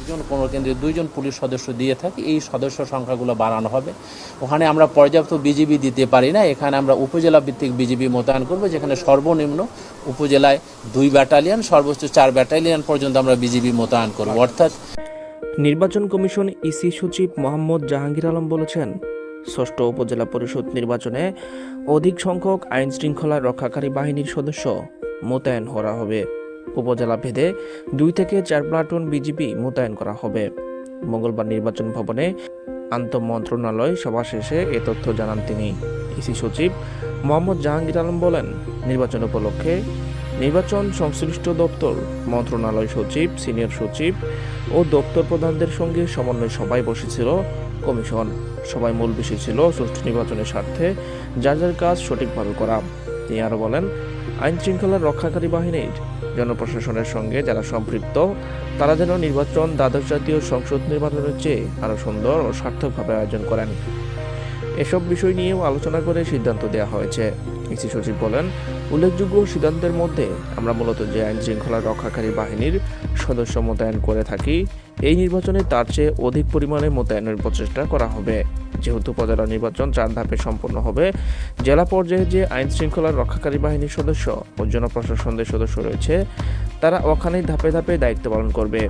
একজন কোনো কেন্দ্রে দুইজন পুলিশ সদস্য দিয়ে থাকি, এই সদস্য সংখ্যাগুলো বাড়ানো হবে। ওখানে আমরা পর্যাপ্ত বিজিবি দিতে পারি না। এখানে আমরা উপজেলা ভিত্তিক বিজিবি মোতায়েন করব, যেখানে সর্বনিম্ন উপজেলায় দুই ব্যাটালিয়ন, সর্বোচ্চ চার ব্যাটালিয়ন পর্যন্ত আমরা বিজিবি মোতায়েন করব। অর্থাৎ নির্বাচন কমিশন ইসি সচিব মোহাম্মদ জাহাঙ্গীর আলম বলেছেন, ষষ্ঠ উপজেলা পরিষদ নির্বাচনে অধিক সংখ্যক আইন শৃঙ্খলা রক্ষাকারী বাহিনীর সদস্য মোতায়েন করা হবে। উপজেলা ভেদে দুই থেকে চার প্লাটুন বিজিবি মোতায়েন করা হবে। মঙ্গলবার নির্বাচন ভবনে আন্তঃমন্ত্রণালয় সভা শেষে এ তথ্য জানান তিনি। ইসি সচিব মোহাম্মদ জাহাঙ্গীর আলম বলেন, নির্বাচন উপলক্ষে নির্বাচন সংশ্লিষ্ট দপ্তর, মন্ত্রণালয় সচিব, সিনিয়র সচিব ও দপ্তর প্রধানদের সঙ্গে সমন্বয় সভায় বসেছিল কমিশন। সবাই মূল বিষয় ছিল সুষ্ঠু নির্বাচনের স্বার্থে যার যার কাজ সঠিকভাবে করা। তিনি আরও বলেন আইন শৃঙ্খলার রক্ষাকারী বাহিনীর জনপ্রশাসনের সঙ্গে যারা সম্পৃক্ত, তারা যেন নির্বাচন দ্বাদশ জাতীয় সংসদ নির্বাচনের চেয়ে আরও সুন্দর ও সার্থকভাবে আয়োজন করেন। এসব বিষয় নিয়েও আলোচনা করে সিদ্ধান্ত দেওয়া হয়েছে। ইসি সচিব বলেন, উল্লেখযোগ্য সিদ্ধান্তের মধ্যে আমরা মূলত যে আইন শৃঙ্খলা রক্ষাকারী বাহিনীর সদস্য মোতায়েন করে থাকি, এই নির্বাচনে তার চেয়ে অধিক পরিমাণে মোতায়েনের প্রচেষ্টা করা হবে। যেহেতু উপজেলা নির্বাচন চার ধাপে সম্পন্ন হবে, জেলা পর্যায়ে যে আইন শৃঙ্খলা রক্ষাকারী বাহিনীর সদস্য ও জনপ্রশাসনদের সদস্য রয়েছে, তারা ওখানেই ধাপে ধাপে দায়িত্ব পালন করবে।